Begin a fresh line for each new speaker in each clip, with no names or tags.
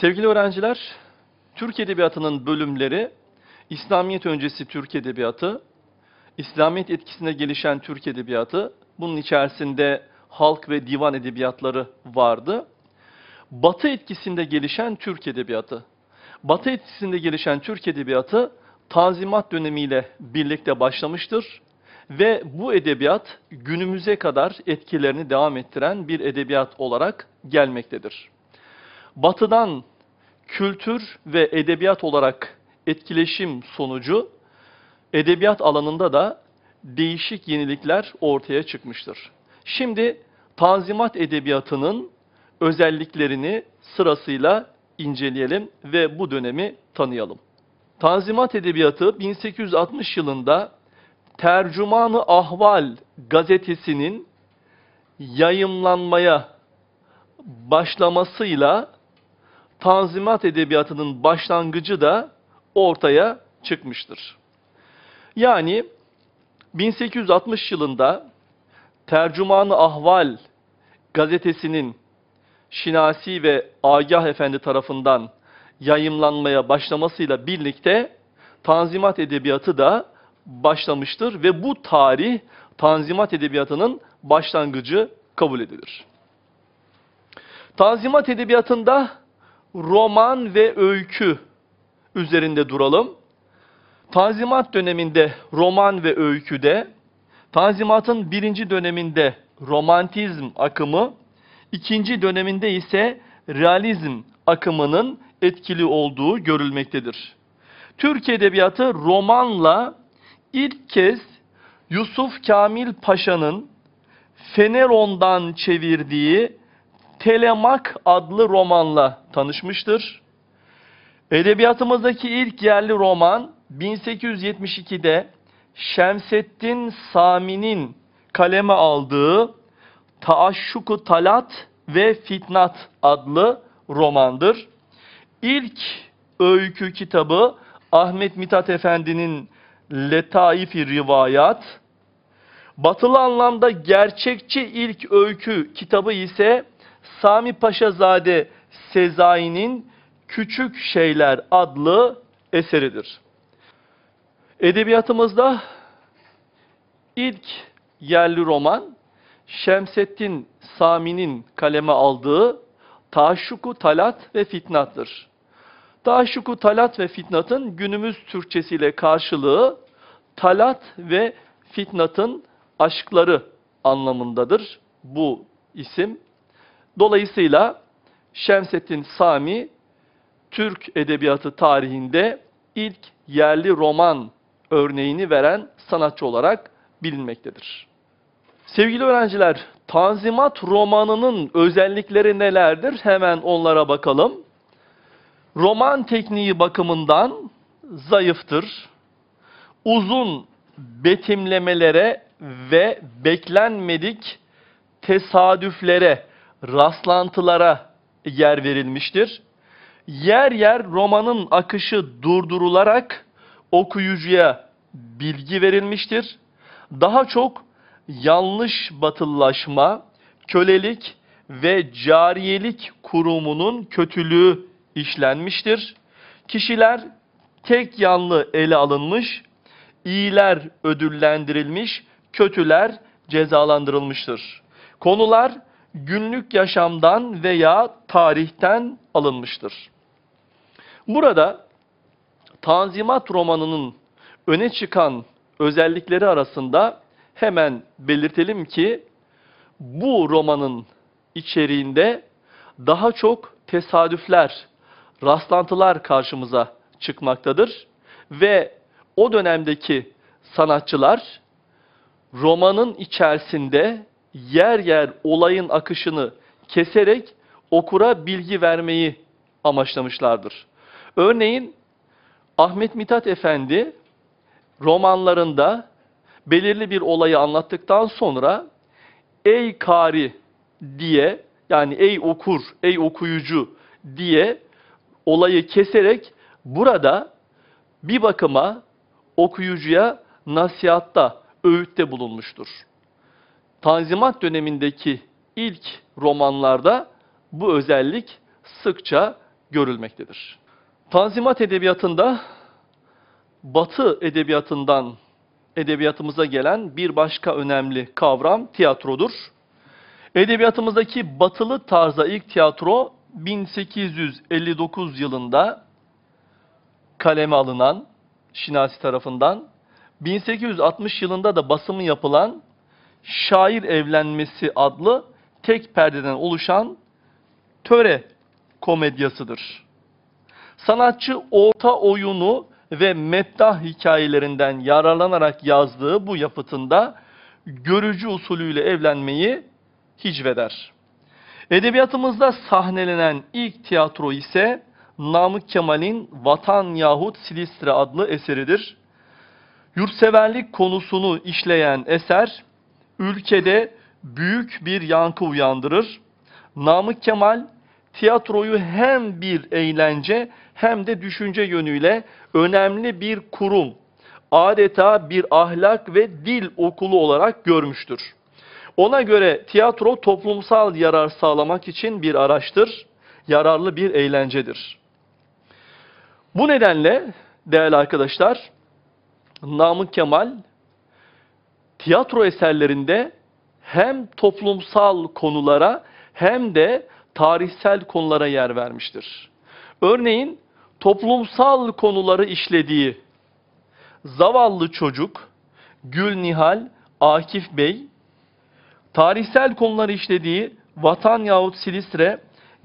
Sevgili öğrenciler, Türk Edebiyatı'nın bölümleri İslamiyet öncesi Türk Edebiyatı, İslamiyet etkisine gelişen Türk Edebiyatı, bunun içerisinde halk ve divan edebiyatları vardı. Batı etkisinde gelişen Türk Edebiyatı. Batı etkisinde gelişen Türk Edebiyatı Tanzimat dönemiyle birlikte başlamıştır ve bu edebiyat günümüze kadar etkilerini devam ettiren bir edebiyat olarak gelmektedir. Batıdan kültür ve edebiyat olarak etkileşim sonucu edebiyat alanında da değişik yenilikler ortaya çıkmıştır. Şimdi Tanzimat edebiyatının özelliklerini sırasıyla inceleyelim ve bu dönemi tanıyalım. Tanzimat edebiyatı 1860 yılında Tercümanı Ahval gazetesinin yayımlanmaya başlamasıyla Tanzimat edebiyatının başlangıcı da ortaya çıkmıştır. Yani 1860 yılında Tercümanı Ahval gazetesinin Şinasi ve Agah Efendi tarafından yayımlanmaya başlamasıyla birlikte Tanzimat edebiyatı da başlamıştır ve bu tarih Tanzimat edebiyatının başlangıcı kabul edilir. Tanzimat edebiyatında roman ve öykü üzerinde duralım. Tanzimat döneminde roman ve öyküde, Tanzimat'ın birinci döneminde romantizm akımı, ikinci döneminde ise realizm akımının etkili olduğu görülmektedir. Türk Edebiyatı romanla ilk kez Yusuf Kamil Paşa'nın Feneron'dan çevirdiği Telemak adlı romanla tanışmıştır. Edebiyatımızdaki ilk yerli roman 1872'de Şemseddin Sami'nin kaleme aldığı Taaşşuku Talat ve Fitnat adlı romandır. İlk öykü kitabı Ahmet Mithat Efendi'nin Letaif-i Rivayat. Batılı anlamda gerçekçi ilk öykü kitabı ise Sami Paşazade Sezai'nin Küçük Şeyler adlı eseridir. Edebiyatımızda ilk yerli roman Şemseddin Sami'nin kaleme aldığı Taşşuku Talat ve Fitnat'tır. Taşşuku Talat ve Fitnat'ın günümüz Türkçesiyle karşılığı Talat ve Fitnat'ın aşkları anlamındadır bu isim. Dolayısıyla Şemseddin Sami Türk edebiyatı tarihinde ilk yerli roman örneğini veren sanatçı olarak bilinmektedir. Sevgili öğrenciler, Tanzimat romanının özellikleri nelerdir? Hemen onlara bakalım. Roman tekniği bakımından zayıftır. Uzun betimlemelere ve beklenmedik tesadüflere, rastlantılara yer verilmiştir. Yer yer romanın akışı durdurularak okuyucuya bilgi verilmiştir. Daha çok yanlış batıllaşma, kölelik ve cariyelik kurumunun kötülüğü işlenmiştir. Kişiler tek yanlı ele alınmış, iyiler ödüllendirilmiş, kötüler cezalandırılmıştır. Konular günlük yaşamdan veya tarihten alınmıştır. Burada Tanzimat romanının öne çıkan özellikleri arasında hemen belirtelim ki bu romanın içeriğinde daha çok tesadüfler, rastlantılar karşımıza çıkmaktadır ve o dönemdeki sanatçılar romanın içerisinde yer yer olayın akışını keserek okura bilgi vermeyi amaçlamışlardır. Örneğin Ahmet Mithat Efendi romanlarında belirli bir olayı anlattıktan sonra ey kari diye yani ey okur, ey okuyucu diye olayı keserek burada bir bakıma okuyucuya nasihatta, öğütte bulunmuştur. Tanzimat dönemindeki ilk romanlarda bu özellik sıkça görülmektedir. Tanzimat edebiyatında Batı edebiyatından edebiyatımıza gelen bir başka önemli kavram tiyatrodur. Edebiyatımızdaki batılı tarza ilk tiyatro 1859 yılında kaleme alınan Şinasi tarafından 1860 yılında da basımı yapılan Şair Evlenmesi adlı tek perdeden oluşan töre komedyasıdır. Sanatçı orta oyunu ve meddah hikayelerinden yararlanarak yazdığı bu yapıtında görücü usulüyle evlenmeyi hicveder. Edebiyatımızda sahnelenen ilk tiyatro ise Namık Kemal'in Vatan yahut Silistre adlı eseridir. Yurtseverlik konusunu işleyen eser ülkede büyük bir yankı uyandırır. Namık Kemal tiyatroyu hem bir eğlence hem de düşünce yönüyle önemli bir kurum, adeta bir ahlak ve dil okulu olarak görmüştür. Ona göre tiyatro toplumsal yarar sağlamak için bir araçtır, yararlı bir eğlencedir. Bu nedenle değerli arkadaşlar, Namık Kemal tiyatro eserlerinde hem toplumsal konulara hem de tarihsel konulara yer vermiştir. Örneğin toplumsal konuları işlediği Zavallı Çocuk, Gül Nihal, Akif Bey, tarihsel konuları işlediği Vatan yahut Silistre,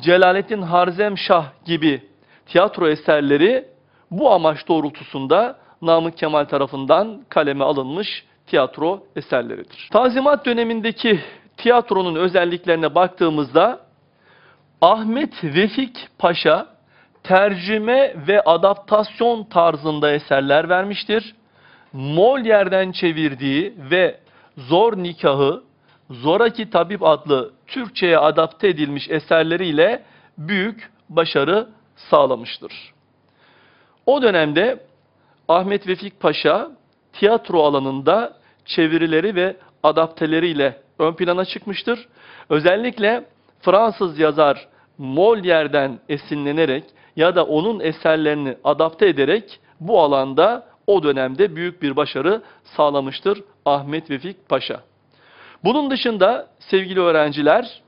Celalettin Harzemşah gibi tiyatro eserleri bu amaç doğrultusunda Namık Kemal tarafından kaleme alınmış tiyatro eserleridir. Tanzimat dönemindeki tiyatronun özelliklerine baktığımızda Ahmet Vefik Paşa tercüme ve adaptasyon tarzında eserler vermiştir. Molière'den çevirdiği ve Zor Nikahı, Zoraki Tabip adlı Türkçe'ye adapte edilmiş eserleriyle büyük başarı sağlamıştır. O dönemde Ahmet Vefik Paşa tiyatro alanında çevirileri ve adapteleriyle ön plana çıkmıştır. Özellikle Fransız yazar Molière'den esinlenerek ya da onun eserlerini adapte ederek bu alanda o dönemde büyük bir başarı sağlamıştır Ahmet Vefik Paşa. Bunun dışında sevgili öğrenciler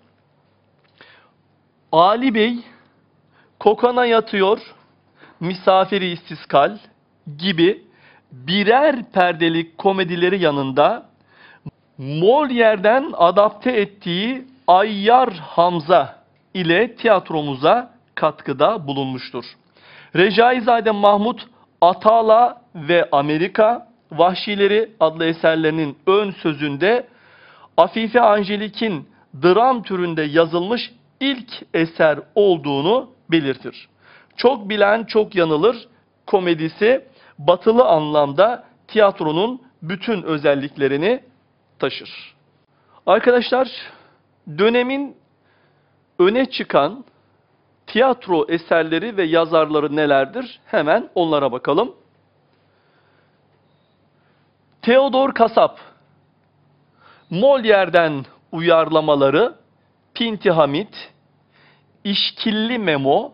Ali Bey kokana yatıyor, misafiri istiskal gibi birer perdelik komedileri yanında Molière'den adapte ettiği Ayyar Hamza ile tiyatromuza katkıda bulunmuştur. Recaizade Mahmut Atala ve Amerika Vahşileri adlı eserlerinin ön sözünde Afife Angelik'in dram türünde yazılmış ilk eser olduğunu belirtir. Çok bilen çok yanılır komedisi batılı anlamda tiyatronun bütün özelliklerini taşır. Arkadaşlar dönemin öne çıkan tiyatro eserleri ve yazarları nelerdir? Hemen onlara bakalım. Theodor Kasap Molière'den uyarlamaları Pinti Hamit, İşkilli Memo,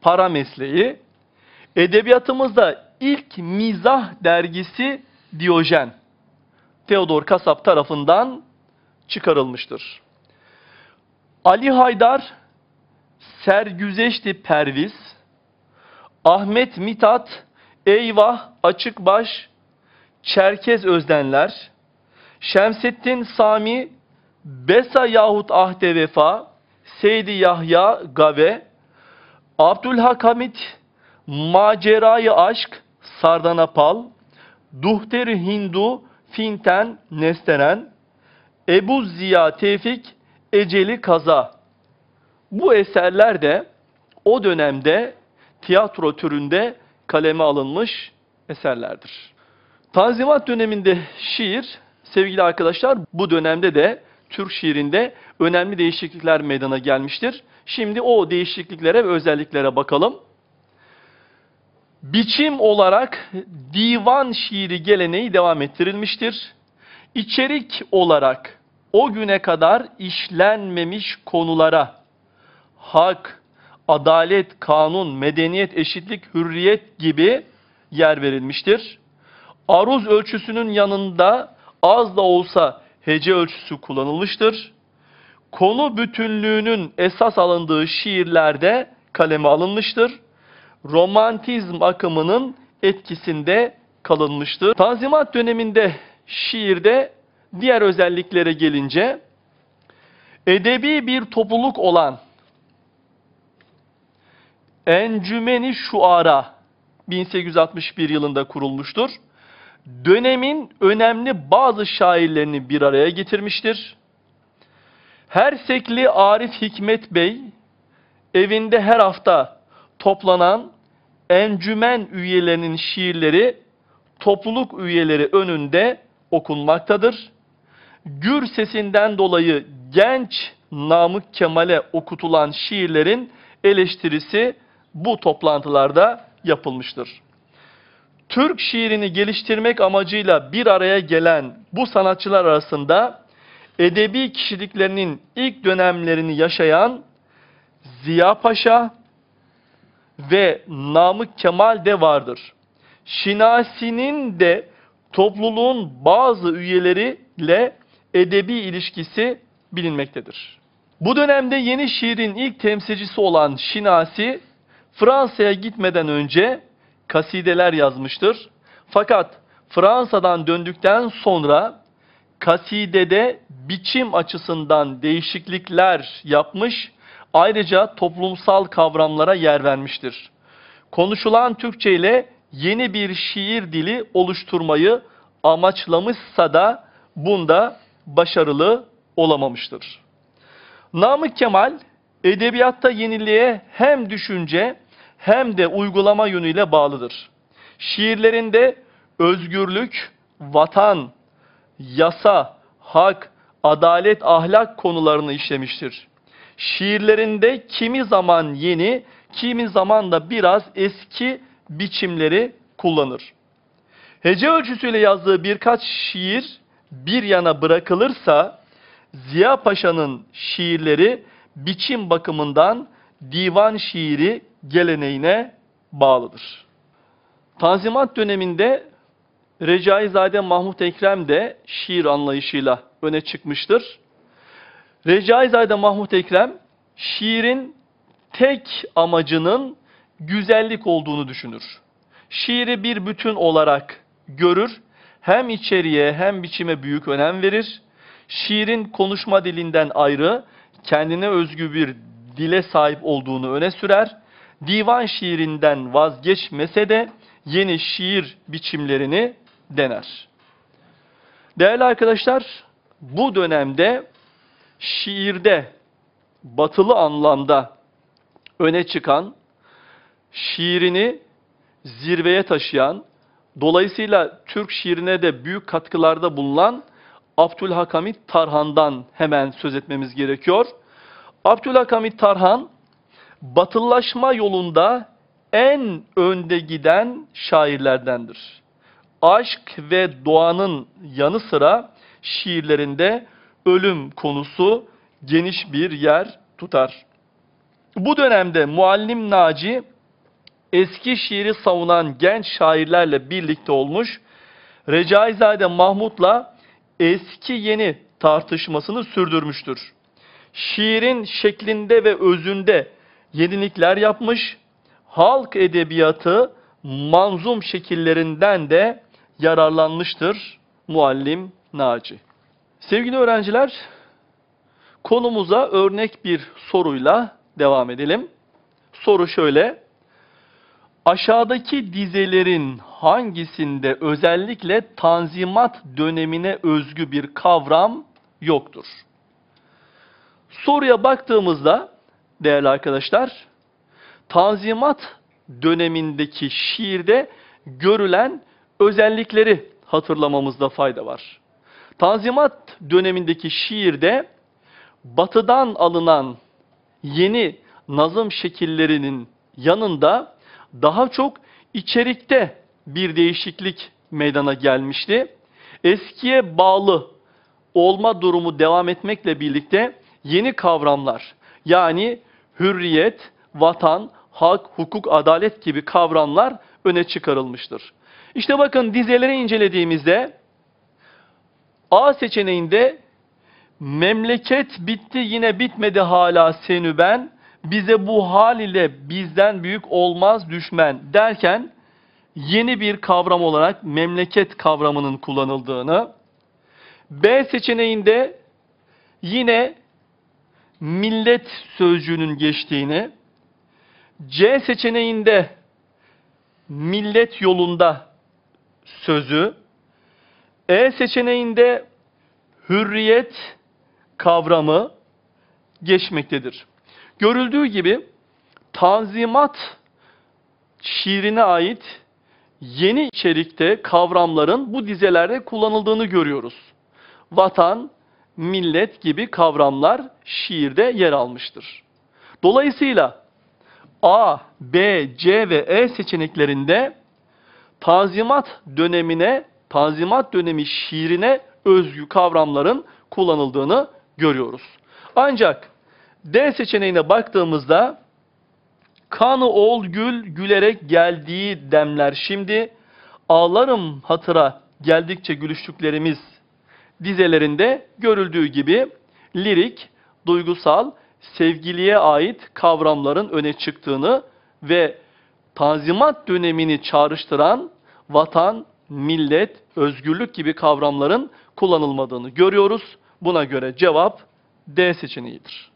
Para Mesleği, edebiyatımızda ilk mizah dergisi Diyojen, Theodor Kasap tarafından çıkarılmıştır. Ali Haydar, Sergüzeşti Perviz, Ahmet Mitat, Eyvah, Açıkbaş, Çerkez Özdenler, Şemsettin Sami, Besa yahut Ahde Vefa, Seydi Yahya Gave, Abdülhak Hamit, Macerayı Aşk, Sardana Pal, Duhteri Hindu, Finten Nesteren, Ebu Ziya Tevfik, Eceli Kaza. Bu eserler de o dönemde tiyatro türünde kaleme alınmış eserlerdir. Tanzimat döneminde şiir, sevgili arkadaşlar bu dönemde de Türk şiirinde önemli değişiklikler meydana gelmiştir. Şimdi o değişikliklere ve özelliklere bakalım. Biçim olarak divan şiiri geleneği devam ettirilmiştir. İçerik olarak o güne kadar işlenmemiş konulara hak, adalet, kanun, medeniyet, eşitlik, hürriyet gibi yer verilmiştir. Aruz ölçüsünün yanında az da olsa hece ölçüsü kullanılmıştır. Konu bütünlüğünün esas alındığı şiirlerde kaleme alınmıştır. Romantizm akımının etkisinde kalınmıştır. Tanzimat döneminde şiirde diğer özelliklere gelince edebi bir topluluk olan Encümeni Şuara 1861 yılında kurulmuştur. Dönemin önemli bazı şairlerini bir araya getirmiştir. Hersekli Arif Hikmet Bey evinde her hafta toplanan encümen üyelerinin şiirleri topluluk üyeleri önünde okunmaktadır. Gür sesinden dolayı genç Namık Kemal'e okutulan şiirlerin eleştirisi bu toplantılarda yapılmıştır. Türk şiirini geliştirmek amacıyla bir araya gelen bu sanatçılar arasında edebi kişiliklerinin ilk dönemlerini yaşayan Ziya Paşa ve Namık Kemal de vardır. Şinasi'nin de topluluğun bazı üyeleriyle edebi ilişkisi bilinmektedir. Bu dönemde yeni şiirin ilk temsilcisi olan Şinasi, Fransa'ya gitmeden önce kasideler yazmıştır. Fakat Fransa'dan döndükten sonra kasidede biçim açısından değişiklikler yapmış, ayrıca toplumsal kavramlara yer vermiştir. Konuşulan Türkçe ile yeni bir şiir dili oluşturmayı amaçlamışsa da bunda başarılı olamamıştır. Namık Kemal edebiyatta yeniliğe hem düşünce hem de uygulama yönüyle bağlıdır. Şiirlerinde özgürlük, vatan, yasa, hak, adalet, ahlak konularını işlemiştir. Şiirlerinde kimi zaman yeni, kimi zaman da biraz eski biçimleri kullanır. Hece ölçüsüyle yazdığı birkaç şiir bir yana bırakılırsa Ziya Paşa'nın şiirleri biçim bakımından divan şiiri geleneğine bağlıdır. Tanzimat döneminde Recaizade Mahmut Ekrem de şiir anlayışıyla öne çıkmıştır. Recaizade Mahmut Ekrem şiirin tek amacının güzellik olduğunu düşünür. Şiiri bir bütün olarak görür, hem içeriye hem biçime büyük önem verir. Şiirin konuşma dilinden ayrı, kendine özgü bir dile sahip olduğunu öne sürer. Divan şiirinden vazgeçmese de yeni şiir biçimlerini dener. Değerli arkadaşlar, bu dönemde şiirde batılı anlamda öne çıkan, şiirini zirveye taşıyan, dolayısıyla Türk şiirine de büyük katkılarda bulunan Abdülhakamit Tarhan'dan hemen söz etmemiz gerekiyor. Abdülhakamit Tarhan, batılılaşma yolunda en önde giden şairlerdendir. Aşk ve doğanın yanı sıra şiirlerinde ölüm konusu geniş bir yer tutar. Bu dönemde Muallim Naci eski şiiri savunan genç şairlerle birlikte olmuş, Recaizade Mahmut'la eski yeni tartışmasını sürdürmüştür. Şiirin şeklinde ve özünde yenilikler yapmış, halk edebiyatı manzum şekillerinden de yararlanmıştır Muallim Naci. Sevgili öğrenciler, konumuza örnek bir soruyla devam edelim. Soru şöyle. Aşağıdaki dizelerin hangisinde özellikle tanzimat dönemine özgü bir kavram yoktur? Soruya baktığımızda değerli arkadaşlar, tanzimat dönemindeki şiirde görülen özellikleri hatırlamamızda fayda var. Tanzimat dönemindeki şiirde batıdan alınan yeni nazım şekillerinin yanında daha çok içerikte bir değişiklik meydana gelmişti. Eskiye bağlı olma durumu devam etmekle birlikte yeni kavramlar yani hürriyet, vatan, hak, hukuk, adalet gibi kavramlar öne çıkarılmıştır. İşte bakın dizeleri incelediğimizde A seçeneğinde memleket bitti yine bitmedi hala senü ben. Bize bu hal ile bizden büyük olmaz düşmen derken yeni bir kavram olarak memleket kavramının kullanıldığını B seçeneğinde yine millet sözcüğünün geçtiğini C seçeneğinde millet yolunda sözü E seçeneğinde hürriyet kavramı geçmektedir. Görüldüğü gibi Tanzimat şiirine ait yeni içerikte kavramların bu dizelerde kullanıldığını görüyoruz. Vatan, millet gibi kavramlar şiirde yer almıştır. Dolayısıyla A, B, C ve E seçeneklerinde Tanzimat dönemine, Tanzimat dönemi şiirine özgü kavramların kullanıldığını görüyoruz. Ancak D seçeneğine baktığımızda kanı ol gül gülerek geldiği demler şimdi ağlarım hatıra geldikçe gülüştüklerimiz dizelerinde görüldüğü gibi lirik, duygusal, sevgiliye ait kavramların öne çıktığını ve Tanzimat dönemini çağrıştıran vatan, millet, özgürlük gibi kavramların kullanılmadığını görüyoruz. Buna göre cevap D seçeneğidir.